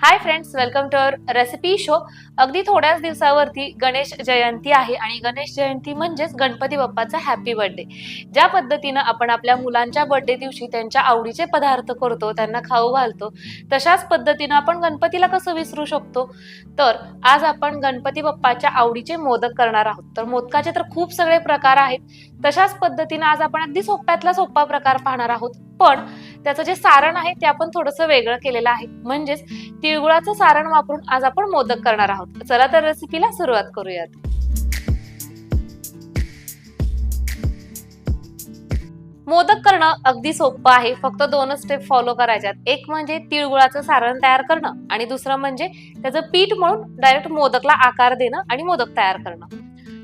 Hi friends welcome to our recipe show अगदी थोड्याच दिवसावरती गणेश जयंती आहे आणि गणेश जयंती म्हणजेच गणपती बाप्पाचा हॅपी बर्थडे ज्या पद्धतीनं आपण आपल्या मुलांच्या बर्थडे दिवशी त्यांच्या आवडीचे पदार्थ करतो त्यांना खाऊ घालतो तशाच पद्धतीनं आपण गणपतीला कसं विसरू शकतो? तर आज आपण गणपती बाप्पाच्या आवडीचे मोदक करणार आहोत. तर मोदकाचे तर खूप सगळे प्रकार आहेत. तशाच पद्धतीनं आज आपण अगदी सोप्यातला सोपा प्रकार पाहणार आहोत. पण त्याचं जे सारण आहे ते आपण थोडंसं वेगळं केलेलं आहे. म्हणजेच तिळगुळाचं सारण वापरून आज आपण मोदक करणार आहोत. चला तर रेसिपीला सुरुवात करूयात. मोदक करणं अगदी सोपं आहे. फक्त दोनच स्टेप फॉलो करायच्यात. एक म्हणजे तिळगुळाचं सारण तयार करणं आणि दुसरं म्हणजे त्याचं पीठ म्हणून डायरेक्ट मोदकला आकार देणं आणि मोदक तयार करणं.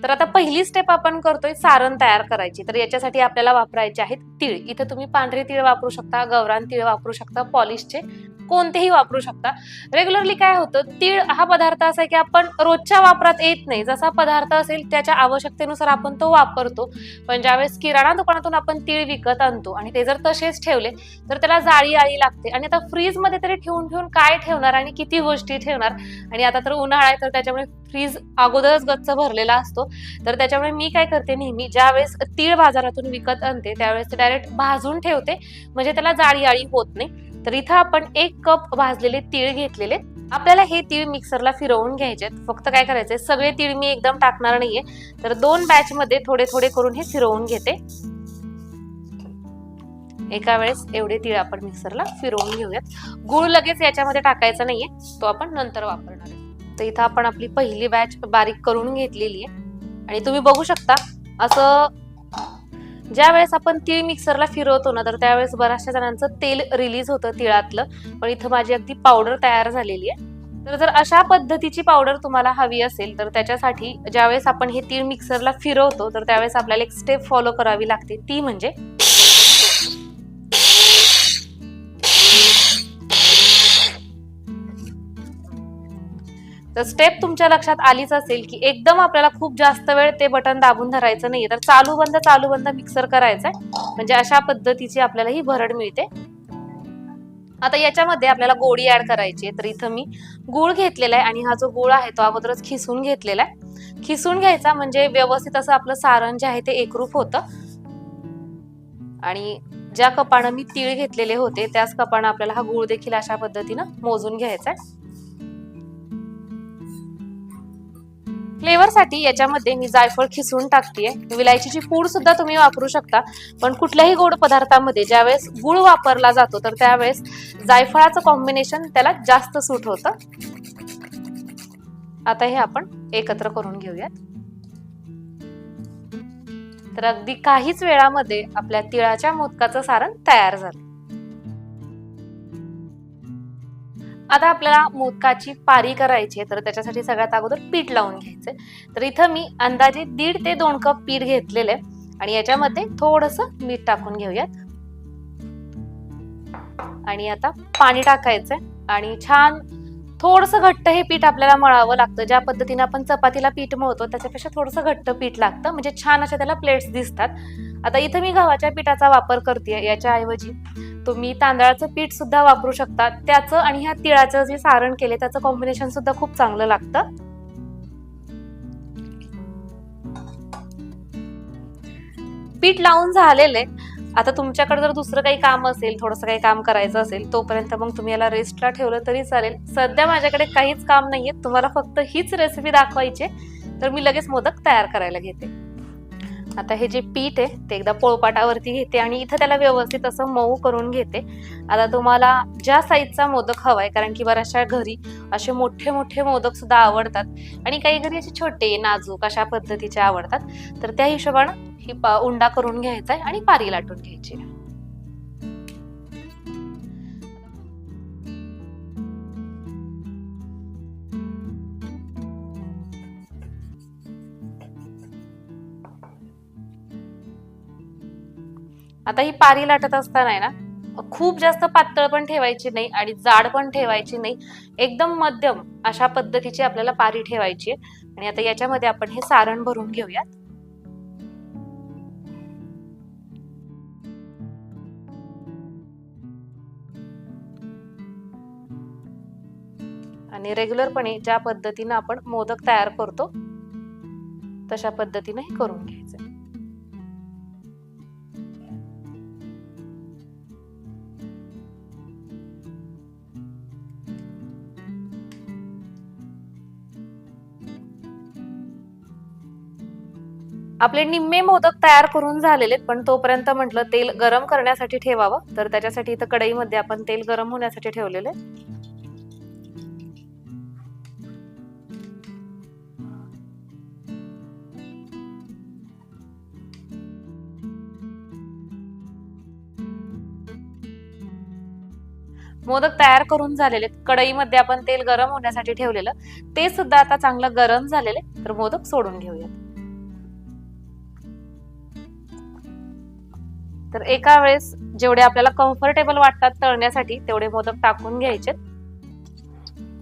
तर आता पहिली स्टेप आपण करतोय सारण तयार करायची. तर याच्यासाठी आपल्याला वापरायचे आहेत तीळ. इथे तुम्ही पांढरे तीळ वापरू शकता गवरान तीळ वापरू शकता पॉलिशचे कोणतेही वापरू शकता. रेग्युलरली काय होतं तीळ हा पदार्थ असा आहे की आपण रोजच्या वापरात येत नाही. जसा पदार्थ असेल त्याच्या आवश्यकतेनुसार आपण तो वापरतो. पण ज्यावेळेस किराणा दुकानातून आपण तीळ विकत आणतो आणि ते जर तसेच ठेवले तर त्याला जाळी आळी लागते. आणि आता फ्रीजमध्ये तरी ठेवून ठेवून काय ठेवणार आणि किती गोष्टी ठेवणार? आणि आता तर उन्हाळा आहे तर त्याच्यामुळे फ्रीज अगोदरच गच्च भरलेला असतो. तर त्याच्यामुळे मी काय करते नेहमी ज्या वेळेस तीळ बाजारातून विकत आणते त्यावेळेस डायरेक्ट भाजून ठेवते. म्हणजे त्याला जाळी आळी होत नाही. तर इथं आपण एक कप भाजलेले तीळ घेतलेले. आपल्याला हे तीळ मिक्सरला फिरवून घ्यायचे फक्त काय करायचंय सगळे तीळ मी एकदम टाकणार नाहीये. तर दोन बॅच मध्ये थोडे थोडे करून हे फिरवून घेते. एका वेळेस एवढे तीळ आपण मिक्सरला फिरवून घेऊयात. गुळ लगेच याच्यामध्ये टाकायचा नाहीये. तो आपण नंतर वापरणार आहे तर इथं आपण आपली पहिली बॅच बारीक करून घेतलेली आहे. आणि तुम्ही बघू शकता असं ज्या वेळेस आपण तीळ मिक्सरला फिरवतो ना तर त्यावेळेस बऱ्याचशा जणांचं तेल रिलीज होतं तिळातलं. पण इथं माझी अगदी पावडर तयार झालेली आहे. तर जर अशा पद्धतीची पावडर तुम्हाला हवी असेल तर त्याच्यासाठी ज्यावेळेस आपण हे तीळ मिक्सरला फिरवतो तर त्यावेळेस आपल्याला एक स्टेप फॉलो करावी लागते. ती म्हणजे तर स्टेप तुमच्या लक्षात आलीच असेल की एकदम आपल्याला खूप जास्त वेळ ते बटन दाबून धरायचं नाहीये. तर चालू बंद चालू बंद मिक्सर करायचंय. म्हणजे अशा पद्धतीची आपल्याला ही भरड मिळते. आता याच्यामध्ये आपल्याला गोडी ऍड करायची आहे. तर इथं मी गुळ घेतलेला आहे आणि हा जो गुळ आहे तो अगोदरच खिसून घेतलेला आहे. खिसून घ्यायचा म्हणजे व्यवस्थित असं आपलं सारण जे आहे ते एकरूप होतं. आणि ज्या कपानं मी तीळ घेतलेले होते त्याच कपानं आपल्याला हा गुळ देखील अशा पद्धतीनं मोजून घ्यायचा आहे फ्लेवरसाठी याच्यामध्ये मी जायफळ खिसून टाकतेय. विलायचीची पूड सुद्धा तुम्ही वापरू शकता पण कुठल्याही गोड पदार्थामध्ये ज्यावेळेस गुळ वापरला जातो तर त्यावेळेस जायफळाचं कॉम्बिनेशन त्याला जास्त सूट होतं. आता हे आपण एकत्र करून घेऊयात. तर अगदी काहीच वेळामध्ये आपल्या तिळाच्या मोदकाचं सारण तयार झालं. आता आपल्याला मोदकाची पारी करायची आहे तर त्याच्यासाठी सगळ्यात अगोदर पीठ लावून घ्यायचंय. तर इथं मी अंदाजे दीड ते दोन कप पीठ घेतलेले आणि याच्यामध्ये थोडस मीठ टाकून घेऊयात. आणि आता पाणी टाकायचंय आणि छान थोडस घट्ट हे पीठ आपल्याला मळावं लागतं. ज्या पद्धतीने आपण चपातीला पीठ मळतो त्याच्यापेक्षा थोडंसं घट्ट पीठ लागतं. म्हणजे छान अशा त्याला प्लेट्स दिसतात. आता इथं मी गव्हाच्या पिठाचा वापर करते याच्याऐवजी तुम्ही तांदळाचं पीठ सुद्धा वापरू शकता. त्याचं आणि ह्या तिळाचं जे सारण केले त्याचं कॉम्बिनेशन सुद्धा खूप चांगलं लागतं. पीठ लावून झालेले आता तुमच्याकडे जर दुसरं काही काम असेल थोडंसं काही काम करायचं असेल तोपर्यंत मग तुम्ही याला रेस्टला ठेवलं तरी चालेल. सध्या माझ्याकडे काहीच काम नाहीये. तुम्हाला फक्त हीच रेसिपी दाखवायची आहे, तर मी लगेच मोदक तयार करायला घेते. आता हे जे पीठ आहे ते एकदा पोळपाटावरती घेते आणि इथं त्याला व्यवस्थित असं मऊ करून घेते. आता तुम्हाला ज्या साईजचा मोदक हवाय कारण की बऱ्याचशा घरी असे मोठे मोठे मोदक सुद्धा आवडतात. आणि काही घरी असे छोटे नाजूक अशा पद्धतीचे आवडतात. तर त्या हिशोबानं ही पा- उंडा करून घ्यायचा आहे आणि पारी लाटून घ्यायची. आता ही पारी लाटत असताना आहे ना खूप जास्त पातळ पण ठेवायची नाही आणि जाड पण ठेवायची नाही. एकदम मध्यम अशा पद्धतीची आपल्याला पारी ठेवायची आहे. आणि आता याच्यामध्ये आपण हे सारण भरून घेऊयात. आणि रेग्युलरपणे ज्या पद्धतीनं आपण मोदक तयार करतो तशा पद्धतीने हे करून घ्यायचं आपले निम्मे मोदक तयार करून झालेले पण तोपर्यंत म्हटलं तेल गरम करण्यासाठी ठेवावं. तर त्याच्यासाठी इथं कढईमध्ये आपण तेल गरम होण्यासाठी ठेवलेले मोदक तयार करून झालेले कढईमध्ये आपण तेल गरम होण्यासाठी ठेवलेलं. ते सुद्धा आता चांगलं गरम झालेले तर मोदक सोडून घेऊयात. तर एका वेळेस जेवढे आपल्याला कम्फर्टेबल वाटतात तळण्यासाठी तेवढे मोदक टाकून घ्यायचे.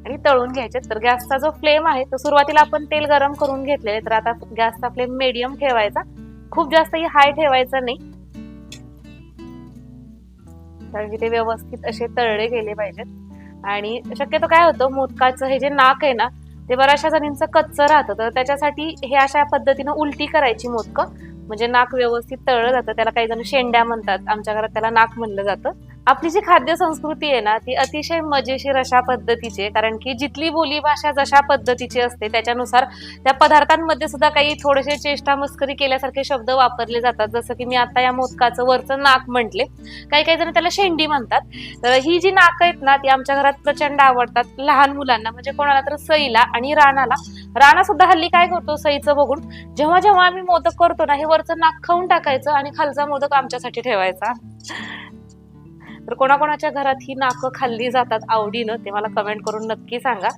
आणि तळून घ्यायचे. तर गॅसचा जो फ्लेम आहे तो सुरुवातीला आपण तेल गरम करून घेतलेले तर आता गॅसचा फ्लेम मीडियम ठेवायचा. खूप जास्तही हाय ठेवायचा नाही. कारण की ते व्यवस्थित असे तळले गेले पाहिजेत. आणि शक्यतो काय होतं मोदकाचं हे जे नाक आहे ना ते बऱ्याचशा जणींचं कच्चं राहतं. तर त्याच्यासाठी हे अशा पद्धतीनं उलटी करायची मोदकं. म्हणजे नाक व्यवस्थित तळलं जातं त्याला काही जण शेंड्या म्हणतात आमच्या घरात त्याला नाक म्हणलं जातं. आपली जी खाद्य संस्कृती आहे ना ती अतिशय मजेशीर अशा पद्धतीची आहे. कारण की जिथली बोलीभाषा जशा पद्धतीची असते त्याच्यानुसार त्या पदार्थांमध्ये सुद्धा काही थोडेसे चेष्टा मस्करी केल्यासारखे शब्द वापरले जातात. जसं की मी आता या मोदकाचं वरचं नाक म्हटले. काही काही जण त्याला शेंडी म्हणतात. तर ही जी नाक आहेत ना ती आमच्या घरात प्रचंड आवडतात लहान मुलांना. म्हणजे कोणाला तर सईला आणि राणाला. राणा सुद्धा हल्ली काय करतो सईचं बघून जेव्हा जेव्हा आम्ही मोदक करतो ना हे वरचं नाक खाऊन टाकायचं आणि खालचा मोदक आमच्यासाठी ठेवायचा. तर कोणाकोणाच्या घरात ही नाकं खाल्ली जातात आवडीनं ते मला कमेंट करून नक्की सांगा.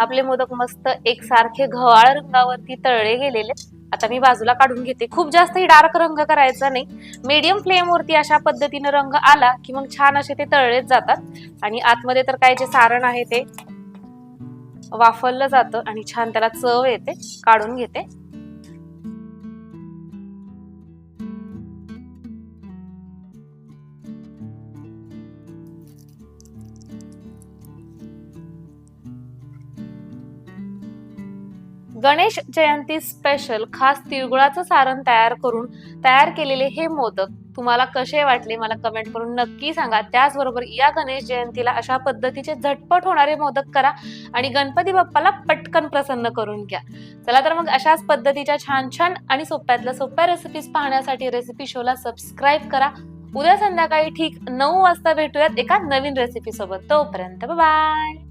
आपले मोदक मस्त एकसारखे घवाळ रंगावरती तळले गेलेले. आता मी बाजूला काढून घेते. खूप जास्तही डार्क रंग करायचा नाही. मीडियम फ्लेम वरती अशा पद्धतीने रंग आला की मग छान असे ते तळलेच जातात. आणि आतमध्ये तर काय जे सारण आहे ते वाफरलं जातं आणि छान त्याला चव येते. काढून घेते. गणेश जयंती स्पेशल खास तिळगुळाचं सारण तयार करून तयार केलेले हे मोदक तुम्हाला कसे वाटले मला कमेंट करून नक्की सांगा. त्याचबरोबर या गणेश जयंतीला अशा पद्धतीचे झटपट होणारे मोदक करा आणि गणपती बाप्पाला पटकन प्रसन्न करून घ्या. चला तर मग अशाच पद्धतीच्या छान छान आणि सोप्यातल्या सोप्या रेसिपीज पाहण्यासाठी रेसिपी शोला सबस्क्राईब करा. उद्या संध्याकाळी ठीक नऊ वाजता भेटूयात एका नवीन रेसिपी सोबत. तोपर्यंत बाय